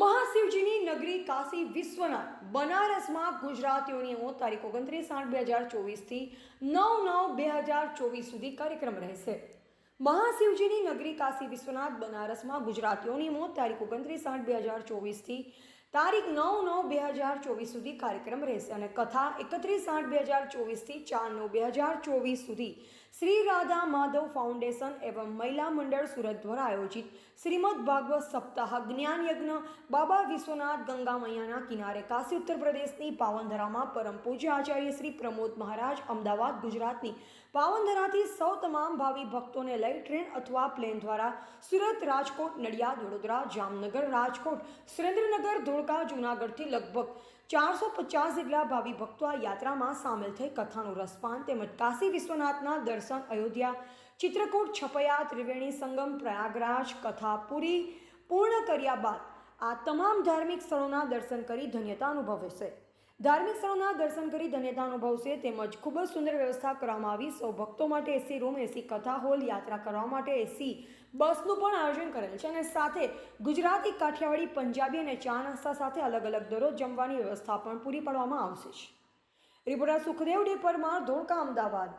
મહાશિવજીની નગરી કાશી વિશ્વનાથ બનારસમાં ગુજરાતીઓની મોત તારીખ ઓગણત્રીસ આઠ બે હજાર ચોવીસથી નવ નવ બે હજાર ચોવીસ સુધી કાર્યક્રમ રહેશે. મહાશિવજીની નગરી કાશી વિશ્વનાથ બનારસમાં ગુજરાતીઓની મોત તારીખ ઓગણત્રીસ આઠ બે હજાર ચોવીસથી તારીખ નવ નવ બે હજાર ચોવીસ સુધી કાર્યક્રમ રહેશે અને કથા એકત્રીસ આઠ બે હજાર ચોવીસથી ચાર નવ બે હજાર ચોવીસ સુધી શ્રી રાધા માધવ ફાઉન્ડેશન એવં મહિલા મંડળ સુરત દ્વારા આયોજિત શ્રીમદ ભાગવત સપ્તાહ જ્ઞાન યજ્ઞ બાબા વિશ્વનાથ ગંગા મૈયાના કિનારે કાશી ઉત્તર પ્રદેશની પાવનધરામાં પરમ પૂજ્ય આચાર્ય શ્રી પ્રમોદ મહારાજ અમદાવાદ ગુજરાતની પાવનધરાથી સૌ તમામ ભાવિ ભક્તોને લઈ ટ્રેન અથવા પ્લેન દ્વારા સુરત રાજકોટ, નડિયાદ, વડોદરા, જામનગર રાજકોટ, સુરેન્દ્રનગર ધોળકા જૂનાગઢથી લગભગ ચારસો પચાસ જેટલા ભાવિ ભક્તો આ યાત્રામાં સામેલ થઈ કથાનું રસપાન તેમજ કાશી વિશ્વનાથના દર્શન, અયોધ્યા, ચિત્રકૂટ, છપયા, ત્રિવેણી સંગમ, પ્રયાગરાજ કથા પૂરી પૂર્ણ કર્યા બાદ આ તમામ ધાર્મિક સ્થળોના દર્શન કરી ધન્યતા અનુભવશે ધાર્મિક સ્થળોના દર્શન કરી ધન્યતા અનુભવશે તેમજ ખૂબ જ સુંદર વ્યવસ્થા કરવામાં આવી. સૌ ભક્તો માટે એસી રૂમ, એસી કથા હોલ યાત્રા કરવા માટે એસી બસનું પણ આયોજન કરેલ છે અને સાથે ગુજરાતી કાઠિયાવાડી, પંજાબી અને ચા નાસ્તા સાથે અલગ અલગ દરરોજ જમવાની વ્યવસ્થા પણ પૂરી પાડવામાં આવશે રિપોર્ટર સુખદેવ ડે પરમાર ધોળકા, અમદાવાદ.